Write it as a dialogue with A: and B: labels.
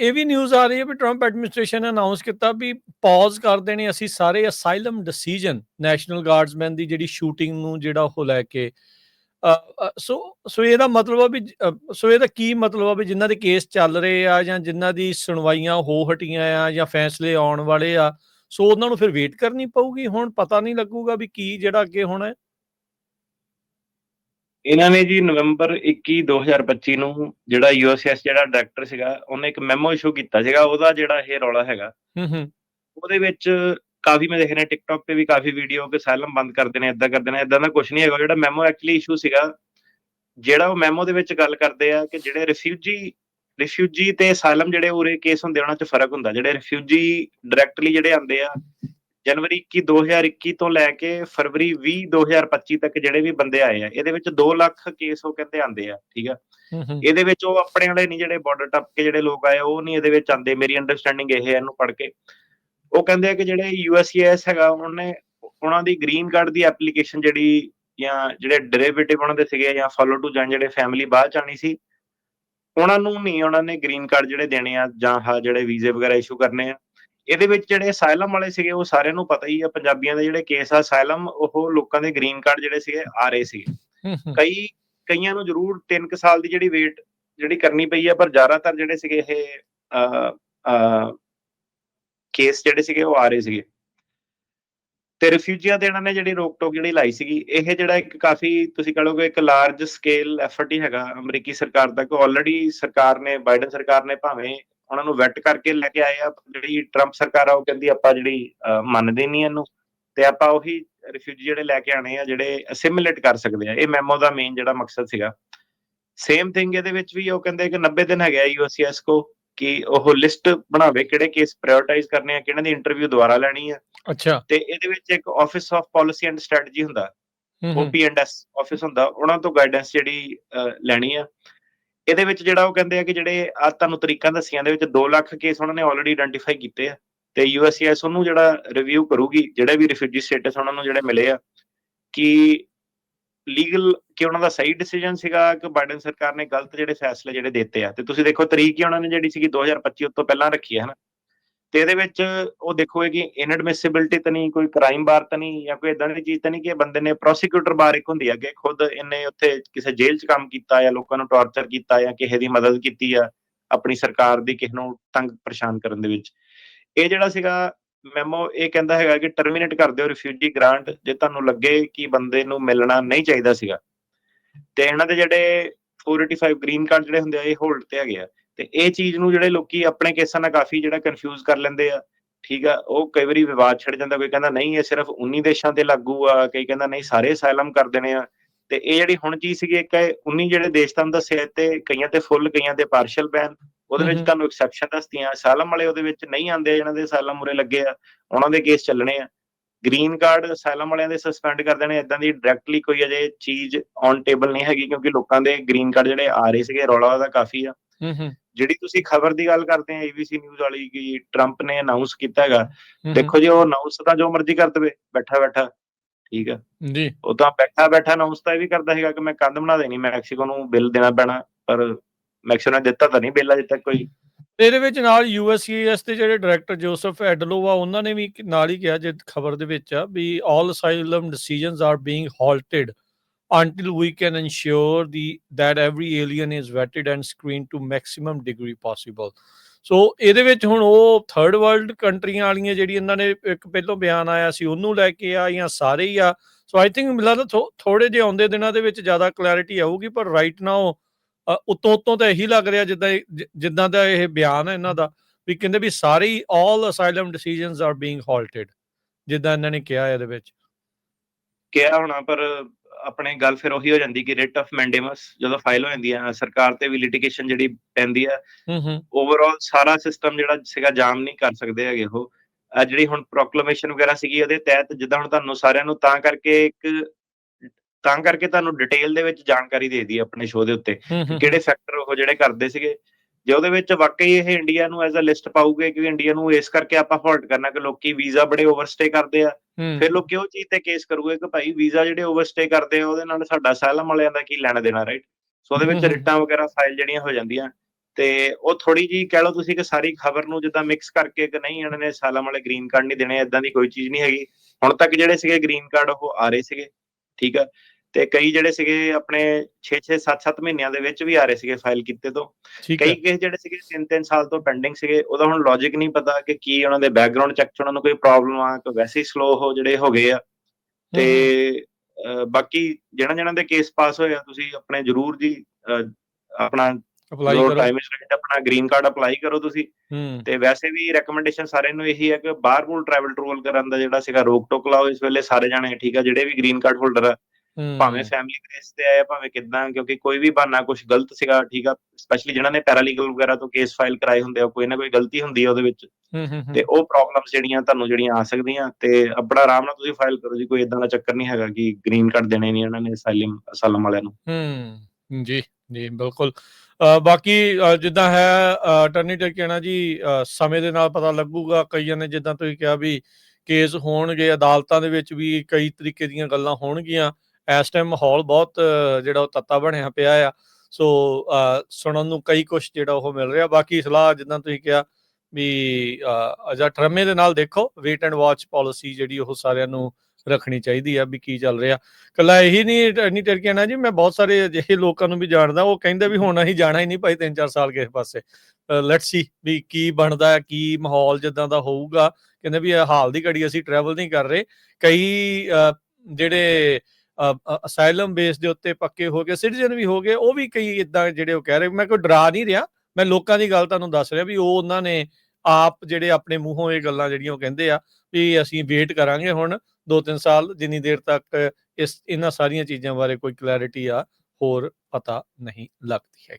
A: ਇਹ ਵੀ ਨਿਊਜ਼ ਆ ਰਹੀ ਹੈ ਵੀ ਟਰੰਪ ਐਡਮਿਨਿਸਟ੍ਰੇਸ਼ਨ ਨੇ ਅਨਾਉਂਸ ਕੀਤਾ ਵੀ ਪਾਜ਼ ਕਰ ਦੇਣੇ ਅਸੀਂ ਸਾਰੇ ਅਸਾਈਲਮ ਡਿਸੀਜਨ ਨੈਸ਼ਨਲ ਗਾਰਡਸਮੈਨ ਦੀ ਜਿਹੜੀ ਸ਼ੂਟਿੰਗ ਨੂੰ ਜਿਹੜਾ ਉਹ ਲੈ ਕੇ। ਸੋ ਸੋ ਇਹਦਾ ਮਤਲਬ ਆ ਵੀ ਸੋ ਇਹਦਾ ਕੀ ਮਤਲਬ ਆ ਵੀ ਜਿਨ੍ਹਾਂ ਦੇ ਕੇਸ ਚੱਲ ਰਹੇ ਆ ਜਾਂ ਜਿਨ੍ਹਾਂ ਦੀ ਸੁਣਵਾਈਆਂ ਹੋ ਹਟੀਆਂ ਆ ਜਾਂ ਫੈਸਲੇ ਆਉਣ ਵਾਲੇ ਆ, ਸੋ ਉਹਨਾਂ ਨੂੰ ਫਿਰ ਵੇਟ ਕਰਨੀ ਪਊਗੀ। ਹੁਣ ਪਤਾ ਨਹੀਂ ਲੱਗੂਗਾ ਵੀ ਕੀ ਜਿਹੜਾ ਅੱਗੇ ਹੋਣਾ ਹੈ।
B: ਇਹਨਾਂ ਨੇ ਜੀ ਨਵੰਬਰ 21 2025 ਨੂੰ ਜਿਹੜਾ ਯੂਐਸਐਸ ਜਿਹੜਾ ਡਾਇਰੈਕਟਰ ਸੀਗਾ ਉਹਨੇ ਇੱਕ ਮੈਮੋ ਇਸ਼ੂ ਕੀਤਾ ਸੀਗਾ ਉਹਦਾ ਜਿਹੜਾ ਇਹ ਰੌਲਾ ਹੈਗਾ
A: ਹੂੰ ਹੂੰ।
B: ਉਹਦੇ ਵਿੱਚ ਕਾਫੀ ਮੈਂ ਦੇਖ ਰਿਹਾ ਟਿਕਟੌਕ ਤੇ ਵੀ ਕਾਫੀ ਵੀਡੀਓ ਕਿ ਸਾਇਲਮ ਬੰਦ ਕਰਦੇ ਨੇ ਇਦਾਂ ਕਰਦੇ ਨੇ ਇਦਾਂ ਦਾ ਕੁਝ ਨਹੀਂ ਹੈਗਾ ਜਿਹੜਾ ਮੈਮੋ ਐਕਚੁਅਲੀ ਇਸ਼ੂ ਸੀਗਾ ਜਿਹੜਾ ਉਹ ਮੈਮੋ ਦੇ ਵਿੱਚ ਗੱਲ ਕਰਦੇ ਆ ਕਿ ਜਿਹੜੇ ਰਿਫਿਊਜੀ ਰਿਫਿਊਜੀ ਤੇ ਸਾਇਲਮ ਜਿਹੜੇ ਉਰੇ ਕੇਸ ਹੁੰਦੇ ਉਹਨਾਂ 'ਚ ਫ਼ਰਕ ਹੁੰਦਾ ਜਿਹੜੇ ਰਿਫਿਊਜੀ ਡਾਇਰੈਕਟਲੀ ਜਿਹੜੇ ਆਉਂਦੇ ਆ ਜਨਵਰੀ 21 2021 ਤੋਂ ਲੈ ਕੇ ਫਰਵਰੀ 20 2025 ਤੱਕ ਜਿਹੜੇ ਵੀ ਬੰਦੇ ਆਏ ਆ ਇਹਦੇ ਵਿੱਚ 2 ਲੱਖ ਕੇਸ ਉਹ ਕਹਿੰਦੇ ਆਉਂਦੇ ਆ ਠੀਕ ਆ? ਇਹਦੇ ਵਿੱਚ ਉਹ ਆਪਣੇ ਵਾਲੇ ਨਹੀਂ ਜਿਹੜੇ ਬਾਰਡਰ ਟੱਪ ਕੇ ਜਿਹੜੇ ਲੋਕ ਆਏ ਉਹ ਨਹੀਂ ਇਹਦੇ ਵਿੱਚ ਆਉਂਦੇ ਮੇਰੀ ਅੰਡਰਸਟੈਂਡਿੰਗ ਇਹ ਹੈ ਇਹਨੂੰ ਪੜ੍ਹ ਕੇ। ਉਹ ਕਹਿੰਦੇ ਆ ਕਿ ਜਿਹੜੇ ਯੂਐਸਸੀਐਸ ਹੈਗਾ ਉਹਨੇ ਉਹਨਾਂ ਦੀ ਗ੍ਰੀਨ ਕਾਰਡ ਦੀ ਐਪਲੀਕੇਸ਼ਨ ਜਿਹੜੀ ਜਾਂ ਜਿਹੜੇ ਡੈਰੀਵੇਟਿਵ ਉਹਨਾਂ ਦੇ ਸੀਗੇ ਜਾਂ ਫਾਲੋ ਟੂ ਜਾਂ ਜਿਹੜੇ ਫੈਮਿਲੀ ਬਾਅਦ ਚ ਆਣੀ ਸੀ ਉਹਨਾਂ ਨੂੰ ਨਹੀਂ ਉਹਨਾਂ ਨੇ ਗ੍ਰੀਨ ਕਾਰਡ ਜਿਹੜੇ ਦੇਣੇ ਆ ਜਾਂ ਹਾਂ ਜਿਹੜੇ ਵੀਜ਼ੇ ਵਗੈਰਾ ਇਸ਼ੂ ਕਰਨੇ ਆ। ਇਹਦੇ ਵਿੱਚ ਜਿਹੜੇ ਅਸਾਈਲਮ ਵਾਲੇ ਸੀਗੇ ਉਹ ਸਾਰਿਆਂ ਨੂੰ ਪਤਾ ਹੀ ਆ ਪੰਜਾਬੀਆਂ ਦੇ ਜਿਹੜੇ ਕੇਸ ਆ ਅਸਾਈਲਮ ਉਹ ਲੋਕਾਂ ਦੇ ਗ੍ਰੀਨ ਕਾਰਡ ਜਿਹੜੇ ਸੀਗੇ ਆ ਰਹੇ ਸੀਗੇ। ਕਈ ਕਈਆਂ ਨੂੰ ਜ਼ਰੂਰ 3 ਕੁ ਸਾਲ ਦੀ ਜਿਹੜੀ ਵੇਟ ਜਿਹੜੀ ਕਰਨੀ ਪਈ ਆ ਪਰ ਜ਼ਿਆਦਾਤਰ ਜਿਹੜੇ ਸੀਗੇ ਇਹ ਕੇਸ ਜਿਹੜੇ ਸੀਗੇ ਉਹ ਆ ਰਹੇ ਸੀਗੇ। ਤੇ ਰਿਫਿਊਜੀਆਂ ਦੇ ਇਹਨਾਂ ਨੇ ਜਿਹੜੀ ਰੋਕ ਟੋਕ ਜਿਹੜੀ ਲਾਈ ਸੀਗੀ, ਇਹ ਜਿਹੜਾ ਇੱਕ ਕਾਫੀ ਤੁਸੀਂ ਕਹ ਲਓਗੇ ਇੱਕ ਲਾਰਜ ਸਕੇਲ ਐਫਰਟ ਹੀ ਹੈਗਾ ਅਮਰੀਕੀ ਸਰਕਾਰ ਦਾ, ਕਿ ਆਲਰੇਡੀ ਸਰਕਾਰ ਨੇ ਬਾਈਡਨ ਸਰਕਾਰ ਨੇ ਭਾਵੇਂ ਉਹਨਾਂ ਨੂੰ ਵੈਟ ਕਰਕੇ ਲੈ ਕੇ ਆਏ ਆ, ਜਿਹੜੀ ਟਰੰਪ ਸਰਕਾਰ ਆ, ਉਹ ਕਹਿੰਦੀ ਆਪਾਂ ਜਿਹੜੀ ਮੰਨਦੇ ਨਹੀਂ ਇਹਨੂੰ, ਤੇ ਆਪਾਂ ਉਹੀ ਰਿਫਿਊਜੀ ਜਿਹੜੇ ਲੈ ਕੇ ਆਣੇ ਆ, ਜਿਹੜੇ ਅਸਿਮਿਲੇਟ ਕਰ ਸਕਦੇ ਆ, ਇਹ ਮੈਮੋ ਦਾ ਮੇਨ ਜਿਹੜਾ ਮਕਸਦ ਸੀਗਾ। ਸੇਮ ਥਿੰਗ ਇਹਦੇ ਵਿੱਚ ਵੀ ਉਹ ਕਹਿੰਦੇ ਕਿ 90 ਦਿਨ ਹੈਗੇ ਆ ਯੂਐਸਸੀਐਸ ਕੋ ਕਿ ਉਹ ਲਿਸਟ ਬਣਾਵੇ ਕਿਹੜੇ ਕੇਸ ਪ੍ਰਾਇੋਰਟਾਈਜ਼ ਕਰਨੇ ਆ ਕਿਹਨਾਂ ਦੀ ਇੰਟਰਵਿਊ ਦੁਬਾਰਾ ਲੈਣੀ ਆ।
A: ਅੱਛਾ।
B: ਤੇ ਇਹਦੇ ਵਿੱਚ ਇੱਕ office of policy and strategy ਹੁੰਦਾ।
A: ਹੂੰ ਹੂੰ।
B: ਓਪੀਐਂਡਐਸ ਆਫਿਸ ਹੁੰਦਾ ਉਹਨਾਂ ਤੋਂ ਗਾਈਡੈਂਸ ਜਿਹੜੀ ਲੈਣੀ ਆ। ਇਹਦੇ ਵਿੱਚ ਜਿਹੜਾ ਉਹ ਕਹਿੰਦੇ ਆ ਕਿ ਜਿਹੜੇ ਆ ਤੁਹਾਨੂੰ ਤਰੀਕਾਂ ਦੱਸੀਆਂ ਦੇ ਵਿੱਚ 2 ਲੱਖ ਕੇਸ ਉਹਨਾਂ ਨੇ ਆਲਰੇਡੀ ਆਇਡੈਂਟੀਫਾਈ ਕੀਤੇ ਆ। ਤੇ ਯੂਐਸਸੀਐਸ ਉਹਨੂੰ ਜਿਹੜਾ ਰਿਵਿਊ ਕਰੂਗੀ ਜਿਹੜੇ ਵੀ ਰਿਫਿਊਜੀ ਸਟੇਟਸ ਉਹਨਾਂ ਨੂੰ ਜਿਹੜੇ ਮਿਲੇ ਆ ਕਿ ਲੀਗਲ ਕਿ ਉਹਨਾਂ ਦਾ ਸਹੀ ਡਿਸੀਜਨ ਸੀਗਾ ਕਿ ਬਾਈਡਨ ਸਰਕਾਰ ਨੇ ਗਲਤ ਜਿਹੜੇ ਫੈਸਲੇ ਜਿਹੜੇ ਦਿੱਤੇ ਆ। ਤੇ ਤੁਸੀਂ ਦੇਖੋ ਤਰੀਕ ਹੀ ਉਹਨਾਂ ਨੇ ਜਿਹੜੀ ਸੀਗੀ 2025 ਤੋਂ ਪਹਿਲਾਂ ਰੱਖੀ ਹੈ, ਹਨਾ? ਤੇ ਇਹਦੇ ਵਿੱਚ ਉਹ ਦੇਖੋ ਕਿ ਇਨਐਡਮਿਸਿਬਿਲਟੀ ਤਾਂ ਨਹੀਂ, ਕੋਈ ਕ੍ਰਾਈਮ ਬਾਰ ਤਾਂ ਨਹੀਂ ਜਾਂ ਕੋਈ ਇਦਾਂ ਦੀ ਚੀਜ਼ ਤਾਂ ਨਹੀਂ ਕਿ ਬੰਦੇ ਨੇ ਪ੍ਰੋਸੀਕਿਊਟਰ ਬਾਰ ਇੱਕ ਹੁੰਦੀ ਹੈ ਕਿ ਖੁਦ ਇਹਨੇ ਉੱਥੇ ਕਿਸੇ ਜੇਲ੍ਹ 'ਚ ਕੰਮ ਕੀਤਾ ਜਾਂ ਲੋਕਾਂ ਨੂੰ ਟਾਰਚਰ ਕੀਤਾ ਜਾਂ ਕਿਸੇ ਦੀ ਮਦਦ ਕੀਤੀ ਆ ਆਪਣੀ ਸਰਕਾਰ ਦੀ, ਕਿਸੇ ਨੂੰ ਤੰਗ ਪਰੇਸ਼ਾਨ ਕਰਨ ਦੇ ਵਿੱਚ। ਇਹ ਜਿਹੜਾ ਸੀਗਾ ਮੈਮੋ ਇਹ ਕਹਿੰਦਾ ਹੈਗਾ ਕਿ ਟਰਮੀਨੇਟ ਕਰ ਦਿਓ ਰਿਫਿਊਜੀ ਗ੍ਰਾਂਟ ਜੇ ਤੁਹਾਨੂੰ ਲੱਗੇ ਕਿ ਬੰਦੇ ਨੂੰ ਮਿਲਣਾ ਨਹੀਂ ਚਾਹੀਦਾ ਸੀਗਾ। ਤੇ ਇਹਨਾਂ ਦੇ ਜਿਹੜੇ 485 ਗ੍ਰੀਨ ਕਾਰਡ ਜਿਹੜੇ ਹੁੰਦੇ ਆ, ਇਹ ਹੋਲਡ ਤੇ ਹੈਗੇ ਆ। ਤੇ ਇਹ ਚੀਜ਼ ਨੂੰ ਜਿਹੜੇ ਲੋਕੀ ਆਪਣੇ ਕੇਸਾਂ ਨਾਲ ਕਾਫੀ ਜਿਹੜਾ ਕਨਫਿਊਜ਼ ਕਰ ਲੈਂਦੇ ਆ, ਠੀਕ ਆ, ਉਹ ਕਈ ਵਾਰੀ ਵਿਵਾਦ ਛਿੜ ਜਾਂਦਾ, ਕੋਈ ਕਹਿੰਦਾ ਨਹੀਂ, ਇਹ ਸਿਰਫ 19 ਦੇਸ਼ਾਂ ਤੇ ਲਾਗੂ ਆ, ਕਈ ਕਹਿੰਦਾ ਨਹੀਂ, ਸਾਰੇ ਅਸਾਈਲਮ ਕਰ ਦੇਣੇ ਆ। ਤੇ ਇਹ ਜਿਹੜੀ ਹੁਣ ਚੀਜ਼ ਸੀਗੀ, ਇੱਕ ਇਹ 19 ਜਿਹੜੇ ਦੇਸ਼ ਤੁਹਾਨੂੰ ਦੱਸਿਆ ਤੇ ਕਈਆਂ ਤੇ ਫੁੱਲ ਕਈਆਂ ਤੇ ਪਾਰਸ਼ਲ ਬੈਨ ਉਹਦੇ ਵਿੱਚ। ਤੁਹਾਨੂੰ ਐਕਸੈਪਸ਼ਨ ਦੱਸਤੀਆਂ ਅਸਾਈਲਮ ਵਾਲੇ ਉਹਦੇ ਵਿੱਚ ਨਹੀਂ ਆਉਂਦੇ ਜਿਹਨਾਂ ਦੇ ਅਸਾਈਲਮ ਮੁਰੇ ਲੱਗੇ ਆ ਉਹਨਾਂ ਦੇ ਕੇਸ ਚੱਲਣੇ ਆ। ਗ੍ਰੀਨ ਕਾਰਡ ਅਸਾਈਲਮ ਵਾਲਿਆਂ ਦੇ ਸਸਪੈਂਡ ਕਰ ਦੇਣੇ ਇਦਾਂ ਦੀ ਡਾਇਰੈਕਟਲੀ ਕੋਈ ਅਜੇ ਚੀਜ਼ ਔਨ ਟੇਬਲ ਨਹੀਂ ਹੈਗੀ ਕਿਉਂਕਿ ਲੋਕਾਂ ਦੇ ਗ੍ਰੀਨ ਕਾਰਡ ਜਿਹੜੇ ਆ ਰਹੇ ਸੀਗੇ ਰੌਲਾ ਉਹਦਾ ਕਾਫੀ ਆ। ਜਿਹੜੀ ਤੁਸੀਂ ਖਬਰ ਦੀ ਗੱਲ ਕਰਦੇ ਆ ਏਬੀਸੀ ਨਿਊਜ਼ ਵਾਲੀ ਕਿ ਟਰੰਪ ਨੇ ਅਨਾਉਂਸ ਕੀਤਾ ਹੈਗਾ ਦੇਖੋ ਜੀ ਉਹ ਅਨਾਉਂਸ ਤਾਂ ਜੋ ਮਰਜ਼ੀ ਕਰ ਦੇਵੇ ਬੈਠਾ ਬੈਠਾ ਠੀਕ ਆ।
A: ਜੀ।
B: ਉਹ ਤਾਂ ਬੈਠਾ ਬੈਠਾ ਅਨਾਉਂਸ ਤਾਂ ਇਹ ਵੀ ਕਰਦਾ ਹੈਗਾ ਕਿ ਮੈਂ ਕੰਧ ਬਣਾ ਦੇਣੀ ਮੈਕਸੀਕੋ ਨੂੰ ਬਿੱਲ ਦੇਣਾ ਪੈਣਾ ਪਰ ਮੈਕਸੀਕੋ ਨੇ ਦਿੱਤਾ ਤਾਂ ਨਹੀਂ ਬਿੱਲ ਅਜੇ ਕੋਈ।
A: ਇਹਦੇ ਵਿੱਚ ਨਾਲ ਯੂਐਸਸੀਐਸ ਦੇ ਜਿਹੜੇ ਡਾਇਰੈਕਟਰ ਜੋਸਫ ਐਡਲੋਵਾ, ਉਹਨਾਂ ਨੇ ਵੀ ਨਾਲ ਹੀ ਕਿਹਾ ਜੇ ਖਬਰ ਦੇ ਵਿੱਚ ਆ ਵੀ all asylum decisions are being halted until we can ensure the, that every alien is vetted and screened to maximum degree possible. So ਇਹਦੇ ਵਿੱਚ ਹੁਣ ਉਹ ਥਰਡ ਵਰਲਡ ਕੰਟਰੀਆਂ ਵਾਲੀਆਂ ਜਿਹੜੀ ਇਹਨਾਂ ਨੇ ਇੱਕ ਪਹਿਲੋਂ ਬਿਆਨ ਆਇਆ ਸੀ, ਉਹਨੂੰ ਲੈ ਕੇ ਆ ਜਾਂ ਸਾਰੇ ਹੀ ਆ। ਸੋ ਆਈ ਥਿੰਕ ਮਿਲਾ ਥੋੜੇ ਜਿਹੇ ਆਉਂਦੇ ਦਿਨਾਂ ਦੇ ਵਿੱਚ ਜ਼ਿਆਦਾ ਕਲੈਰਿਟੀ ਆਊਗੀ, ਪਰ ਰਾਈਟ ਨਾਓ ਉਤੋਂ ਉਤੋਂ ਤਾਂ ਇਹੀ ਲੱਗ ਰਿਹਾ ਜਿੱਦਾਂ ਜਿੱਦਾਂ ਦਾ ਇਹ ਬਿਆਨ ਹੈ ਇਹਨਾਂ ਦਾ ਵੀ ਕਹਿੰਦੇ ਵੀ ਸਾਰੇ all asylum decisions are being halted ਜਿੱਦਾਂ ਇਹਨਾਂ ਨੇ ਕਿਹਾ ਇਹਦੇ ਵਿੱਚ।
B: ਕਿਹਾ ਹੋਣਾ ਪਰ ਆਪਣੇ ਗੱਲ ਫਿਰ ਉਹੀ ਹੋ ਜਾਂਦੀ ਕਿ ਰਿਟ ਆਫ ਮੈਂਡੇਮਸ ਜਦੋਂ ਫਾਈਲ ਹੋ ਜਾਂਦੀ ਹੈ ਸਰਕਾਰ ਤੇ ਵੀ ਲਿਟੀਗੇਸ਼ਨ ਜਿਹੜੀ ਪੈਂਦੀ ਹੈ
A: ਹੂੰ ਹੂੰ।
B: ਓਵਰਆਲ ਸਾਰਾ ਸਿਸਟਮ ਜਿਹੜਾ ਸੀਗਾ ਜਾਮ ਨਹੀਂ ਕਰ ਸਕਦੇ ਹੈਗੇ ਉਹ। ਜਿਹੜੀ ਹੁਣ ਪ੍ਰੋਕਲੇਮੇਸ਼ਨ ਵਗੈਰਾ ਸੀਗੀ ਉਹਦੇ ਤਹਿਤ ਜਿੱਦਾਂ ਹੁਣ ਤੁਹਾਨੂੰ ਸਾਰਿਆਂ ਨੂੰ ਤਾਂ ਕਰਕੇ ਇੱਕ ਤਾਂ ਕਰਕੇ ਤੁਹਾਨੂੰ ਡਿਟੇਲ ਦੇ ਵਿੱਚ ਜਾਣਕਾਰੀ ਦੇ ਦੀ ਆਪਣੇ ਸ਼ੋਅ ਦੇ ਉੱਤੇ ਕਿਹੜੇ ਫੈਕਟਰ ਉਹ ਜਿਹੜੇ ਕਰਦੇ ਸੀਗੇ। ਜੇ ਉਹਦੇ ਵਿੱਚ ਵਾਕਈ ਇਹ ਇੰਡੀਆ ਨੂੰ ਐਜ਼ ਅ ਲਿਸਟ ਪਾਉਗੇ ਕਿ ਇੰਡੀਆ ਨੂੰ ਇਸ ਕਰਕੇ ਆਪਾਂ ਹੋਲਡ ਕਰਨਾ ਕਿ ਲੋਕੀ ਵੀਜ਼ਾ ਬੜੇ ਓਵਰਸਟੇ ਕਰਦੇ ਆ। ਫਿਰ ਲੋਕੀ ਉਹ ਚੀਜ਼ ਤੇ ਕੇਸ ਕਰੂਗੇ ਕਿ ਭਾਈ ਵੀਜ਼ਾ ਜਿਹੜੇ ਓਵਰਸਟੇ ਕਰਦੇ ਆ ਉਹਦੇ ਨਾਲ ਸਾਡਾ ਅਸਾਈਲਮ ਵਾਲਿਆਂ ਦਾ ਕੀ ਲੈਣਾ ਦੇਣਾ ਰਾਈਟ ਸੋ ਉਹਦੇ ਵਿੱਚ। ਰਿਟਾਂ ਵਗੈਰਾ ਫਾਈਲ ਜਿਹੜੀਆਂ ਹੋ ਜਾਂਦੀਆਂ। ਤੇ ਉਹ ਥੋੜੀ ਜੀ ਕਹਿ ਲਓ ਤੁਸੀਂ ਕਿ ਸਾਰੀ ਖਬਰ ਨੂੰ ਜਿੱਦਾਂ ਮਿਕਸ ਕਰਕੇ ਕਿ ਨਹੀਂ ਇਹਨਾਂ ਨੇ ਸਾਲਮ ਵਾਲੇ ਗ੍ਰੀਨ ਕਾਰਡ ਨਹੀਂ ਦੇਣੇ ਇਦਾਂ ਦੀ ਕੋਈ ਚੀਜ਼ ਨਹੀਂ ਹੈਗੀ। ਹੁਣ ਤੱਕ ਜਿਹੜੇ ਸੀਗੇ ਗ੍ਰੀਨ ਕਾਰਡ ਉਹ ਆ ਰਹੇ ਸੀਗੇ ਠੀਕ ਆ? ਤੇ ਕਈ ਜਿਹੜੇ ਸੀਗੇ ਆਪਣੇ 6-6 7-7 ਮਹੀਨਿਆਂ ਦੇ ਵਿੱਚ ਵੀ ਆ ਰਹੇ ਸੀਗੇ ਫਾਈਲ ਕੀਤੇ ਤੋਂ। ਕਈ ਕੇਸ ਜਿਹੜੇ ਸੀਗੇ 3-3 ਸਾਲ ਤੋਂ ਪੈਂਡਿੰਗ ਸੀਗੇ ਉਹਦਾ ਹੁਣ ਲੌਜੀਕ ਨਹੀਂ ਪਤਾ ਕਿ ਕੀ ਉਹਨਾਂ ਦੇ ਬੈਕਗ੍ਰਾਉਂਡ ਚੈੱਕ ਚ ਉਹਨਾਂ ਨੂੰ ਕੋਈ ਪ੍ਰੋਬਲਮ ਆ ਕਿ ਵੈਸੇ ਹੀ ਸਲੋ ਹੋ ਜਿਹੜੇ ਹੋ ਗਏ ਆ। ਤੇ ਬਾਕੀ ਜਿਹਨਾਂ ਜਿਹਨਾਂ ਦੇ ਕੇਸ ਪਾਸ ਹੋਏ ਆ ਤੁਸੀਂ ਆਪਣੇ ਜਰੂਰ ਜੀ ਆਪਣਾ
A: ਅਪਲਾਈ ਕਰੋ।
B: ਟਾਈਮ ਇਸ ਰਾਈਟ ਆਪਣਾ ਗ੍ਰੀਨ ਕਾਰਡ ਅਪਲਾਈ ਕਰੋ ਤੁਸੀਂ। ਤੇ ਵੈਸੇ ਵੀ ਰეკਮੈਂਡੇਸ਼ਨ ਸਾਰਿਆਂ ਨੂੰ ਇਹੀ ਹੈ ਕਿ ਬਾਹਰ ਬੂਲ ਟਰੈਵਲ ਟਰੂਵਲ ਕਰਨ ਦਾ ਜਿਹੜਾ ਸੀਗਾ ਰੋਕ ਟੋਕ ਲਾਓ ਇਸ ਵੇਲੇ ਸਾਰੇ ਜਾਣੇ ਠੀਕ ਆ ਜਿਹੜੇ ਵੀ ਗ੍ਰੀਨ ਕਾਰਡ ਹੋਲਡਰ ਆ
A: ਹੂੰ,
B: ਭਾਵੇਂ ਫੈਮਿਲੀ ਬੇਸ ਤੇ ਆਏ ਭਾਵੇਂ ਕਿਦਾਂ ਕਿਉਂਕਿ ਕੋਈ ਵੀ ਬਹਾਨਾ ਕੁਝ ਗਲਤ ਸੀਗਾ ਠੀਕ ਆ ਸਪੈਸ਼ਲੀ ਜਿਨ੍ਹਾਂ ਨੇ ਪੈਰਾਲੀਗਲ ਵਗੈਰਾ ਤੋਂ ਕੇਸ ਫਾਈਲ ਕਰਾਏ ਹੁੰਦੇ ਆ ਕੋਈ ਨਾ ਕੋਈ ਗਲਤੀ ਹੁੰਦੀ ਆ ਉਹਦੇ ਵਿੱਚ।
A: ਹੂੰ ਹੂੰ ਹੂੰ।
B: ਤੇ ਉਹ ਪ੍ਰੋਬਲਮਸ ਜਿਹੜੀਆਂ ਤੁਹਾਨੂੰ ਜਿਹੜੀਆਂ ਆ ਸਕਦੀਆਂ ਤੇ ਬੜਾ ਆਰਾਮ ਨਾਲ ਤੁਸੀਂ ਫਾਈਲ ਕਰੋ ਜੀ ਕੋਈ ਇਦਾਂ ਦਾ ਚੱਕਰ ਨਹੀਂ ਹੈਗਾ ਕਿ ਗ੍ਰੀਨ ਕਾਰਡ ਦੇਣੇ ਨਹੀਂ ਇਹਨਾਂ ਨੇ ਅਸਾਈਲਮ ਅਸਾਲਮ ਵਾਲਿਆਂ ਨੂੰ।
A: ਹੂੰ ਜੀ ਜੀ ਬਿਲਕੁਲ। ਅ, ਬਾਕੀ ਅ, ਜਿੱਦਾਂ ਹੈ ਅਟਰਨੀ ਟੇਕ ਕਹਿਣਾ ਜੀ ਅ, ਸਮੇਂ ਦੇ ਨਾਲ ਪਤਾ ਲੱਗੂਗਾ ਕਈਆਂ ਨੇ ਜਿੱਦਾਂ ਤੁਸੀਂ ਕਿਹਾ ਵੀ ਕੇਸ ਹੋਣਗੇ ਅਦਾਲਤਾਂ ਦੇ ਵਿੱਚ ਵੀ ਕਈ ਤਰੀਕੇ ਦੀਆਂ ਗੱਲਾਂ ਹੋਣਗੀਆਂ। ਇਸ ਟਾਈਮ ਮਾਹੌਲ ਬਹੁਤ ਜਿਹੜਾ ਉਹ ਤੱਤਾ ਬਣਿਆ ਪਿਆ ਆ। ਸੋ ਸੁਣਨ ਨੂੰ ਕਈ ਕੁਝ ਜਿਹੜਾ ਉਹ ਮਿਲ ਰਿਹਾ। ਬਾਕੀ ਸਲਾਹ ਜਿੱਦਾਂ ਤੁਸੀਂ ਕਿਹਾ ਵੀ ਅਜਾ ਟਰਮੇ ਦੇ ਨਾਲ ਦੇਖੋ। ਵੇਟ ਐਂਡ ਵਾਚ ਪਾਲਿਸੀ ਜਿਹੜੀ ਉਹ ਸਾਰਿਆਂ ਨੂੰ ਰੱਖਣੀ ਚਾਹੀਦੀ ਆ ਵੀ ਕੀ ਚੱਲ ਰਿਹਾ। ਕੱਲਾ ਇਹੀ ਨਹੀਂ ਨਹੀਂ ਟੇਕ ਕਹਿਣਾ ਜੀ ਮੈਂ ਬਹੁਤ ਸਾਰੇ ਅਜਿਹੇ ਲੋਕਾਂ ਨੂੰ ਵੀ ਜਾਣਦਾ। ਉਹ ਕਹਿੰਦੇ ਵੀ ਹੁਣ ਅਸੀਂ ਜਾਣਾ ਹੀ ਨਹੀਂ ਭਾਈ 3-4 ਸਾਲ ਕਿਸੇ ਪਾਸੇ। ਲੈਟਸ ਸੀ ਵੀ ਕੀ ਬਣਦਾ ਕੀ ਮਾਹੌਲ ਜਿੱਦਾਂ ਦਾ ਹੋਊਗਾ। ਕਹਿੰਦੇ ਵੀ ਹਾਲ ਦੀ ਘੜੀ ਅਸੀਂ ਟਰੈਵਲ ਨਹੀਂ ਕਰ ਰਹੇ। ਕਈ ਅ, ਜਿਹੜੇ ਅਸਾਈਲਮ ਬੇਸ ਦੇ ਉੱਤੇ ਪੱਕੇ ਹੋ ਗਏ ਸਿਟੀਜ਼ਨ ਵੀ ਹੋ ਗਏ, ਉਹ ਵੀ ਕਈ ਇਦਾਂ ਜਿਹੜੇ ਉਹ ਕਹਿ ਰਹੇ, ਮੈਂ ਕੋਈ ਡਰਾ ਨਹੀਂ ਰਿਹਾ, ਮੈਂ ਲੋਕਾਂ ਦੀ ਗੱਲ ਤੁਹਾਨੂੰ ਦੱਸ ਰਿਹਾ ਵੀ ਉਹ ਉਹਨਾਂ ਨੇ ਆਪ ਜਿਹੜੇ ਆਪਣੇ ਮੂੰਹੋਂ ਇਹ ਗੱਲਾਂ ਜਿਹੜੀਆਂ ਉਹ ਕਹਿੰਦੇ ਆ ਵੀ ਅਸੀਂ ਵੇਟ ਕਰਾਂਗੇ ਹੁਣ 2-3 ਸਾਲ, ਜਿੰਨੀ ਦੇਰ ਤੱਕ ਇਸ, ਇਹਨਾਂ ਸਾਰੀਆਂ ਚੀਜ਼ਾਂ ਬਾਰੇ ਕੋਈ ਕਲੈਰਿਟੀ ਆ, ਹੋਰ ਪਤਾ ਨਹੀਂ ਲੱਗਦੀ ਹੈਗੀ।